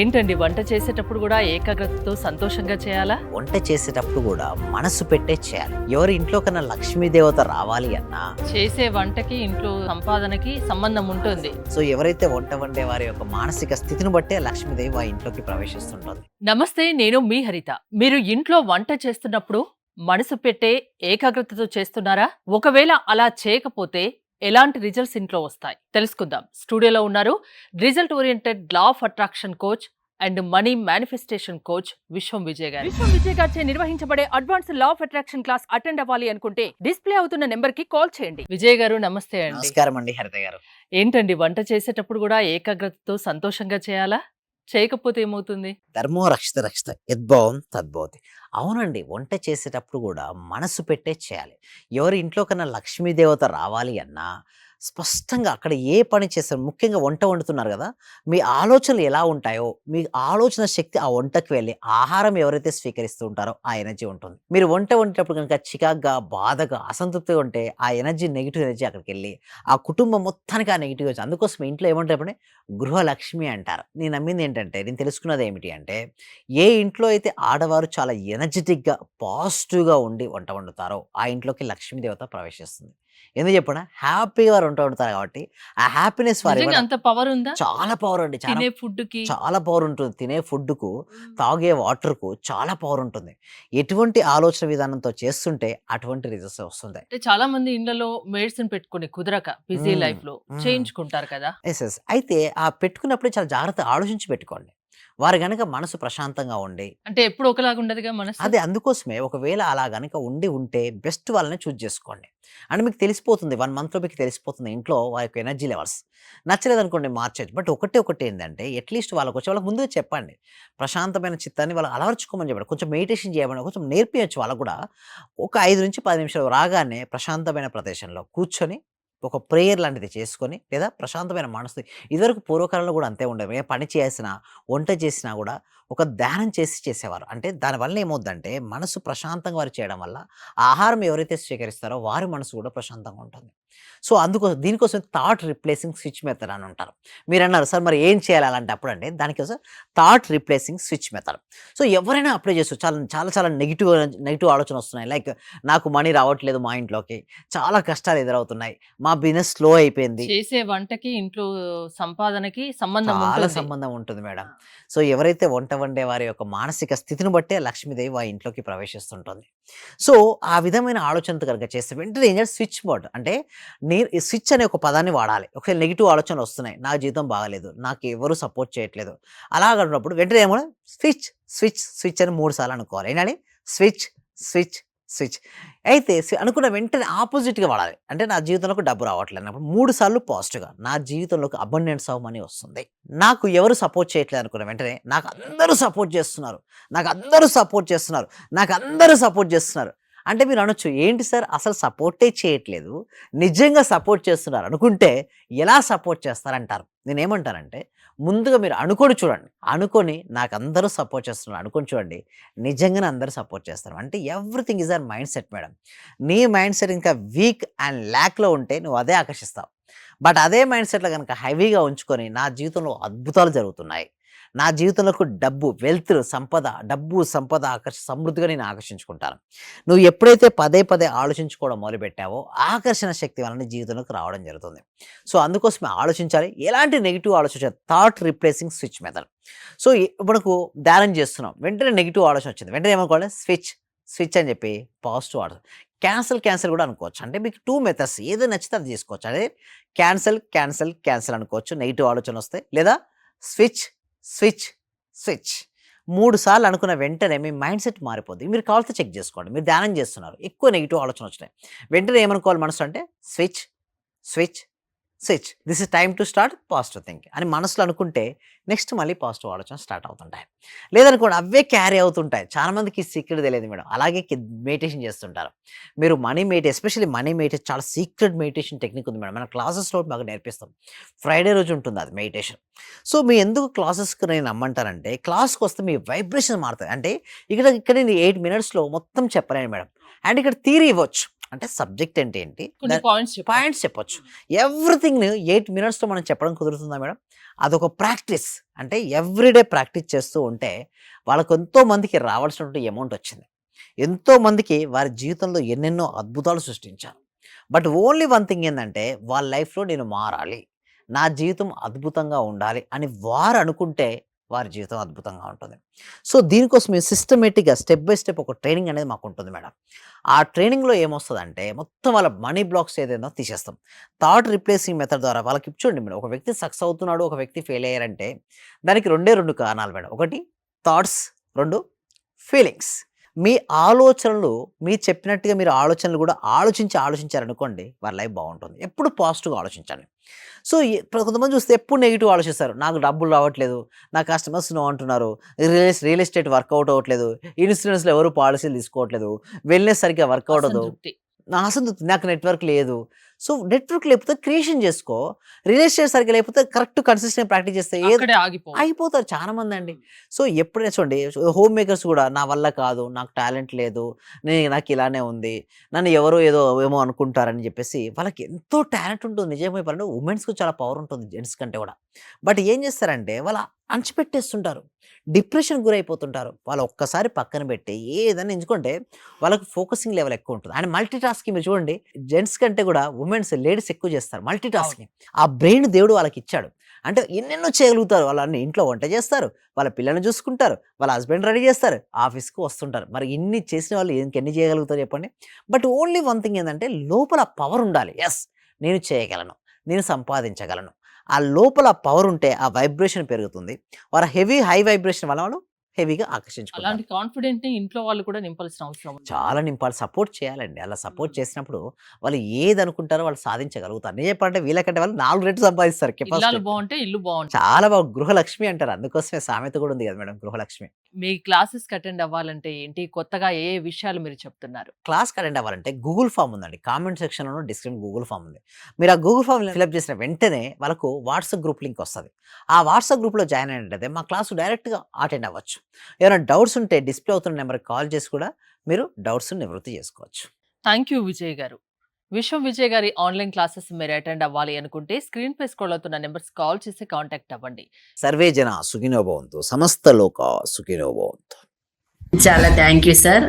ఏంటండి వంట చేసేటప్పుడు కూడా ఏకాగ్రతతో సంతోషంగా చేయాలా? వంట చేసేటప్పుడు కూడా మనసు పెట్టే చేయాలి. ఎవరి ఇంట్లో కన్నా లక్ష్మీదేవత రావాలి అన్నా చేసే వంటకి ఇంట్లో సంపాదనకి సంబంధం ఉంటుంది. సో ఎవరైతే వంట వండే వారి యొక్క మానసిక స్థితిని బట్టే లక్ష్మీదేవి ఆ ఇంట్లోకి ప్రవేశిస్తుంటుంది. నమస్తే నేను మీ హరిత. మీరు ఇంట్లో వంట చేస్తున్నప్పుడు మనసు పెట్టే ఏకాగ్రతతో చేస్తున్నారా? ఒకవేళ అలా చేయకపోతే ఎలాంటి రిజల్ట్స్ ఇంట్లో వస్తాయి? తెలుసుకుందాం. స్టూడియోలో ఉన్నారు result oriented law of attraction coach and money manifestation coach Vishwam Vijay garu. Vishwam Vijay గారిచే నిర్వహించబడే advance law of attraction class attend అవ్వాలి అనుకుంటే డిస్ప్లే అవుతున్న నెంబర్కి కాల్ చేయండి. విజయ్ గారు నమస్తే అండి. నమస్కారం అండి హరిత గారు. ఏంటండి వంట చేసేటప్పుడు కూడా ఏకాగ్రతతో సంతోషంగా చేయాలా? చేయకపోతే ఏమవుతుంది? ధర్మో రక్షిత రక్షిత యద్భవం తద్భవతి అవునండి. వంట చేసేటప్పుడు కూడా మనసు పెట్టే చేయాలి. ఎవరి ఇంట్లో కన్నా లక్ష్మీదేవత రావాలి అన్నా స్పష్టంగా అక్కడ ఏ పని చేస్తారు? ముఖ్యంగా వంట వండుతున్నారు కదా! మీ ఆలోచనలు ఎలా ఉంటాయో మీ ఆలోచన శక్తి ఆ వంటకు వెళ్ళి ఆహారం ఎవరైతే స్వీకరిస్తూ ఉంటారో ఆ ఎనర్జీ ఉంటుంది. మీరు వంట వండేటప్పుడు కనుక చికాగ్గా బాధగా అసంతృప్తిగా ఉంటే ఆ ఎనర్జీ నెగిటివ్ ఎనర్జీ అక్కడికి వెళ్ళి ఆ కుటుంబం మొత్తానికి ఆ నెగిటివ్ వచ్చి అందుకోసం ఇంట్లో ఏమంటారు గృహలక్ష్మి అంటారు. నేను నమ్మింది ఏంటంటే నేను తెలుసుకున్నది ఏమిటి అంటే ఏ ఇంట్లో అయితే ఆడవారు చాలా ఎనర్జెటిక్గా పాజిటివ్గా ఉండి వంట వండుతారో ఆ ఇంట్లోకి లక్ష్మీదేవత ప్రవేశిస్తుంది. ఎందుకు చెప్పిన? హ్యాపీగా వారు వంట వండుతారు కాబట్టి. ఆ హ్యాపీనెస్ వారి అంత పవర్ ఉందా? చాలా పవర్ అండి. చాలా తినే ఫుడ్కి చాలా పవర్ ఉంటుంది. తినే ఫుడ్కు తాగే వాటర్కు చాలా పవర్ ఉంటుంది. ఎటువంటి ఆలోచన విధానంతో చేస్తుంటే అటువంటి రిజల్ట్స్ అంటే చాలా మంది ఇళ్ళలో మెడిసిన్ పెట్టుకుని కుదరక బిజీ. లైఫ్లో. చేయించుకుంటారు కదా. ఎస్ ఎస్ అయితే ఆ పెట్టుకున్నప్పుడే చాలా జాగ్రత్త ఆలోచించి పెట్టుకోండి. వారు గనక మనసు ప్రశాంతంగా ఉండి అంటే ఎప్పుడు ఒకలాగా ఉండదుగా మనసు? అదే అందుకోసమే ఒకవేళ అలా గనక ఉండి ఉంటే బెస్ట్ వాళ్ళని చూజ్ చేసుకోండి. అండ్ మీకు తెలిసిపోతుంది వన్ మంత్లో మీకు తెలిసిపోతుంది ఇంట్లో వారి యొక్క ఎనర్జీ లెవెల్స్. నచ్చలేదు అనుకోండి మార్చచ్చు బట్ ఒకటే ఒకటి ఏంటంటే అట్లీస్ట్ వాళ్ళకి వచ్చి వాళ్ళకి ముందుగా చెప్పండి. ప్రశాంతమైన చిత్తాన్ని వాళ్ళకి అలవర్చుకోమని చెప్పండి. కొంచెం మెడిటేషన్ చేయమని కొంచెం నేర్పించచ్చు వాళ్ళకు కూడా. ఒక ఐదు నుంచి పది నిమిషాలు రాగానే ప్రశాంతమైన ప్రదేశంలో కూర్చొని ఒక ప్రేయర్ లాంటిది చేసుకొని లేదా ప్రశాంతమైన మనసు ఇదివరకు పూర్వకాలంలో కూడా అంతే ఉండేది. పని చేసినా వంట చేసినా కూడా ఒక ధ్యానం చేసి చేసేవారు. అంటే దానివల్ల ఏమవుద్దంటే మనసు ప్రశాంతంగా వారు చేయడం వల్ల ఆహారం ఎవరైతే స్వీకరిస్తారో వారి మనసు కూడా ప్రశాంతంగా ఉంటుంది. సో అందుకోసం దీనికోసం థాట్ రిప్లేసింగ్ స్విచ్ మెథడ్ అని ఉంటారు మీరు అన్నారు సార్ మరి ఏం చేయాలి అలాంటి అప్పుడు అంటే దానికోసం thought replacing switch method. So ఎవరైనా అప్లై చేస్తారు. చాలా చాలా చాలా నెగిటివ్ నెగిటివ్ ఆలోచన వస్తున్నాయి. లైక్ నాకు మనీ రావట్లేదు మా ఇంట్లోకి. చాలా కష్టాలు ఎదురవుతున్నాయి. మా బిజినెస్ స్లో అయిపోయింది. చేసే వంటకి ఇంట్లో సంపాదనకి సంబంధం చాలా సంబంధం ఉంటుంది మేడం. సో ఎవరైతే వంట వండే వారి యొక్క మానసిక స్థితిని బట్టే లక్ష్మీదేవి ఆ ఇంట్లోకి ప్రవేశిస్తుంటుంది. సో ఆ విధమైన ఆలోచనతో కనుక చేస్తే వెంటనే ఏం స్విచ్ బోర్డ్ అంటే నీ స్విచ్ అనే ఒక పదాన్ని వాడాలి. ఒకసారి నెగిటివ్ ఆలోచనలు వస్తున్నాయి నా జీవితం బాగలేదు నాకు ఎవరు సపోర్ట్ చేయట్లేదు అలా అన్నప్పుడు వెంటనే ఏమో స్విచ్ స్విచ్ స్విచ్ అని మూడు సార్లు అనుకోవాలి. ఏంటండి స్విచ్ స్విచ్ స్విచ్. అయితే అనుకున్న వెంటనే ఆపోజిట్గా వాడాలి. అంటే నా జీవితంలోకి డబ్బు రావట్లేదు అన్నప్పుడు మూడు సార్లు పాజిటివ్గా. నా జీవితంలోకి అబండెన్స్ ఆఫ్ మనీ వస్తుంది. నాకు ఎవరు సపోర్ట్ చేయట్లేదు అనుకున్న వెంటనే నాకు అందరూ సపోర్ట్ చేస్తున్నారు. నాకు అందరూ సపోర్ట్ చేస్తున్నారు. నాకు అందరూ సపోర్ట్ చేస్తున్నారు. అంటే మీరు అనొచ్చు ఏంటి సార్? అసలు సపోర్టే చేయట్లేదు. నిజంగా సపోర్ట్ చేస్తున్నారు. అనుకుంటే ఎలా సపోర్ట్ చేస్తారంటారు? నేనేమంటానంటే ముందుగా మీరు అనుకొని చూడండి. అనుకొని నాకు అందరూ సపోర్ట్ చేస్తున్నారు. అనుకొని చూడండి. నిజంగానే అందరూ సపోర్ట్ చేస్తారు అంటే everything is our mind set madam. నీ మైండ్ సెట్ ఇంకా వీక్ అండ్ ల్యాక్లో ఉంటే నువ్వు అదే ఆకర్షిస్తావు. బట్ అదే మైండ్ సెట్లో కనుక హెవీగా ఉంచుకొని నా జీవితంలో అద్భుతాలు జరుగుతున్నాయి. నా జీవితంలోకి డబ్బు వెల్త్ సంపద డబ్బు సంపద ఆకర్ష సమృద్ధిగా నేను ఆకర్షించుకుంటాను. నువ్వు ఎప్పుడైతే పదే పదే ఆలోచించుకోవడం మొదలుపెట్టావో ఆకర్షణ శక్తి వలన జీవితంలోకి రావడం జరుగుతుంది. సో అందుకోసమే ఆలోచించాలి. ఎలాంటి నెగిటివ్ ఆలోచన thought replacing switch method. So ఇప్పుడు మనకు ధ్యానం చేస్తున్నాం. వెంటనే నెగిటివ్ ఆలోచన వచ్చింది. వెంటనే ఏమనుకోవాలి? స్విచ్ స్విచ్ అని చెప్పి పాజిటివ్ ఆలోచన. క్యాన్సల్ క్యాన్సల్ కూడా అనుకోవచ్చు. అంటే మీకు టూ మెథడ్స్ ఏదో నచ్చితే అది తీసుకోవచ్చు. అదే క్యాన్సల్ క్యాన్సల్ క్యాన్సల్ అనుకోవచ్చు. నెగిటివ్ ఆలోచన వస్తే లేదా స్విచ్ స్విచ్ స్విచ్. మూడు సార్లు అనుకున్న వెంటనే మీ మైండ్ సెట్ మారిపోద్ది. మీరు కావాల్సి చెక్ చేసుకోండి. మీరు ధ్యానం చేస్తున్నారు. ఎక్కువ నెగిటివ్ ఆలోచన వచ్చినాయి వెంటనే ఏమనుకోవాలి మనసు అంటే? Switch switch switch this is time to start positive think అని మనసులో అనుకుంటే నెక్స్ట్ మళ్ళీ పాజిటివ్ ఆలోచన స్టార్ట్ అవుతుంటాయి. లేదనుకోండి అవే క్యారీ అవుతుంటాయి. చాలా మందికి సీక్రెట్ తెలియదు మేడం. అలాగే మెడిటేషన్ చేస్తుంటారు. మీరు money meditate especially money meditation చాలా సీక్రెట్ మెడిటేషన్ టెక్నిక్ ఉంది మేడం. మన క్లాసెస్లో మాకు నేర్పిస్తాం. ఫ్రైడే రోజు ఉంటుంది అది మెడిటేషన్. సో మీ ఎందుకు క్లాసెస్కి నేను నమ్మంటానంటే క్లాస్కి వస్తే మీ వైబ్రేషన్ మారుతుంది అంటే ఇక్కడ ఇక్కడ నేను ఎయిట్ మినిట్స్లో మొత్తం చెప్పలేను మేడం. అండ్ ఇక్కడ థీరీ ఇవ్వచ్చు. అంటే సబ్జెక్ట్ అంటే ఏంటి? పాయింట్స్ పాయింట్స్ చెప్పొచ్చు. ఎవ్రీథింగ్ ఎయిట్ మినిట్స్తో మనం చెప్పడం కుదురుతుందా మేడం? అదొక ప్రాక్టీస్. అంటే ఎవ్రీడే ప్రాక్టీస్ చేస్తూ ఉంటే వాళ్ళకు ఎంతో మందికి రావాల్సినటువంటి అమౌంట్ వచ్చింది. ఎంతోమందికి వారి జీవితంలో ఎన్నెన్నో అద్భుతాలు సృష్టించారు. బట్ ఓన్లీ వన్ థింగ్ ఏంటంటే వాళ్ళ లైఫ్లో నేను మారాలి. నా జీవితం అద్భుతంగా ఉండాలి అని వారు అనుకుంటే వారి జీవితం అద్భుతంగా ఉంటుంది. సో దీనికోసం మేము సిస్టమేటిక్గా స్టెప్ బై స్టెప్ ఒక ట్రైనింగ్ అనేది మాకు ఉంటుంది మేడం. ఆ ట్రైనింగ్లో ఏమొస్తుందంటే మొత్తం వాళ్ళ మనీ బ్లాక్స్ ఏదైనా తీసేస్తాం. థాట్ రిప్లేసింగ్ మెథడ్ ద్వారా వాళ్ళకి చూడండి మేడం ఒక వ్యక్తి సక్సెస్ అవుతున్నాడు ఒక వ్యక్తి ఫెయిల్ అయ్యారంటే దానికి రెండే రెండు కారణాలు మేడం. ఒకటి థాట్స్ రెండు ఫీలింగ్స్ మీ ఆలోచనలు మీరు చెప్పినట్టుగా మీరు ఆలోచనలు కూడా ఆలోచించి ఆలోచించారనుకోండి వారి లైఫ్ బాగుంటుంది. ఎప్పుడు పాజిటివ్గా ఆలోచించండి. సో కొంతమంది చూస్తే ఎప్పుడు నెగిటివ్ ఆలోచిస్తారు. నాకు డబ్బులు రావట్లేదు నా కస్టమర్స్ నో అంటున్నారు real real estate work out అవ్వట్లేదు ఇన్సూరెన్స్లో ఎవరు పాలసీలు తీసుకోవట్లేదు వెల్నెస్ సరిగ్గా వర్కౌట్ అవ్వదు. నా అసంతృప్తి నాకు నెట్వర్క్ లేదు. సో నెట్వర్క్ లేకపోతే క్రియేషన్ చేసుకో. రియల్ ఎస్టేట్ సరిగ్గా లేకపోతే కరెక్ట్ కన్సిస్టెంట్ ప్రాక్టీస్ చేస్తే అయిపోతారు చాలా మంది అండి సో ఎప్పుడైనా చూడండి హోమ్ మేకర్స్ కూడా నా వల్ల కాదు నాకు టాలెంట్ లేదు నేను నాకు ఇలానే ఉంది నన్ను ఎవరో ఏదో ఏమో అనుకుంటారని చెప్పేసి వాళ్ళకి ఎంతో టాలెంట్ ఉంటుంది. నిజమే చెప్పాలంటే ఉమెన్స్కి చాలా పవర్ ఉంటుంది జెంట్స్ కంటే కూడా. బట్ ఏం చేస్తారంటే వాళ్ళ అణచిపెట్టేస్తుంటారు డిప్రెషన్ గురైపోతుంటారు. వాళ్ళు ఒక్కసారి పక్కన పెట్టి ఏదైనా ఎంచుకుంటే వాళ్ళకి ఫోకసింగ్ లెవెల్ ఎక్కువ ఉంటుంది. అండ్ మల్టీ టాస్కింగ్ మీరు చూడండి జెంట్స్ కంటే కూడా ఉమెన్స్ లేడీస్ ఎక్కువ చేస్తారు మల్టీ టాస్కింగ్ ఆ బ్రెయిన్ దేవుడు వాళ్ళకి ఇచ్చాడు అంటే ఎన్నెన్నో చేయగలుగుతారు వాళ్ళని ఇంట్లో వంట చేస్తారు వాళ్ళ పిల్లల్ని చూసుకుంటారు వాళ్ళ హస్బెండ్ రెడీ చేస్తారు ఆఫీస్కి వస్తుంటారు. మరి ఇన్ని చేసిన వాళ్ళు ఇంకెన్ని చేయగలుగుతారు చెప్పండి? బట్ ఓన్లీ వన్ థింగ్ ఏంటంటే లోపల పవర్ ఉండాలి. ఎస్ నేను చేయగలను నేను సంపాదించగలను. ఆ లోపల పవర్ ఉంటే ఆ వైబ్రేషన్ పెరుగుతుంది. వారు హెవీ హై వైబ్రేషన్ వల్ల వాళ్ళు హెవీగా ఆకర్షించుకుంటారు. అలాంటి కాన్ఫిడెంట్ని ఇంట్లో వాళ్ళు కూడా నింపాల్సిన అవసరం. చాలా నింపాలి. సపోర్ట్ చేయాలండి. అలా సపోర్ట్ చేసినప్పుడు వాళ్ళు ఏది అనుకుంటారో వాళ్ళు సాధించగలుగుతారు. నేను చెప్పాలంటే వీళ్ళకంటే వాళ్ళు నాలుగు రెట్లు సంపాదిస్తారు కెపాసిటీ. బాగుంటే ఇల్లు బాగుంటుంది. చాలా బాగా గృహలక్ష్మి అంటారు. అందుకోసమే సామెత కూడా ఉంది కదా మేడం గృహలక్ష్మి. మీ క్లాసెస్ అటెండ్ అవ్వాలంటే ఏంటి? కొత్తగా ఏ ఏ విషయాలు మీరు చెప్తున్నారు? క్లాస్ అటెండ్ అవ్వాలంటే గూగుల్ ఫామ్ ఉందండి. కామెంట్ సెక్షన్లో డిస్క్రిప్షన్ గూగుల్ ఫామ్ ఉంది. మీరు ఆ గూగుల్ ఫామ్ ఫిల్అప్ చేసిన వెంటనే వాళ్ళకు వాట్సాప్ గ్రూప్ లింక్ వస్తుంది. ఆ వాట్సాప్ గ్రూప్లో జాయిన్ అయినట్టయితే మా క్లాసు డైరెక్ట్గా అటెండ్ అవ్వచ్చు. ఏమైనా డౌట్స్ ఉంటే డిస్ప్లే అవుతున్న నెంబర్కి కాల్ చేసి కూడా మీరు డౌట్స్ నివృత్తి చేసుకోవచ్చు. Thank you Vijay garu. విశ్వం విజయ్ గారి ఆన్లైన్ క్లాసెస్ మీరు అటెండ్ అవ్వాలి అనుకుంటే స్క్రీన్ పై స్క్రోల్ అవుతున్న నెంబర్స్ కాల్ చేసి కాంటాక్ట్ అవ్వండి. సర్వే జన సుఖినో భవంతు సమస్త లోక సుఖినో భవంతు. చాలా థ్యాంక్ యూ సార్.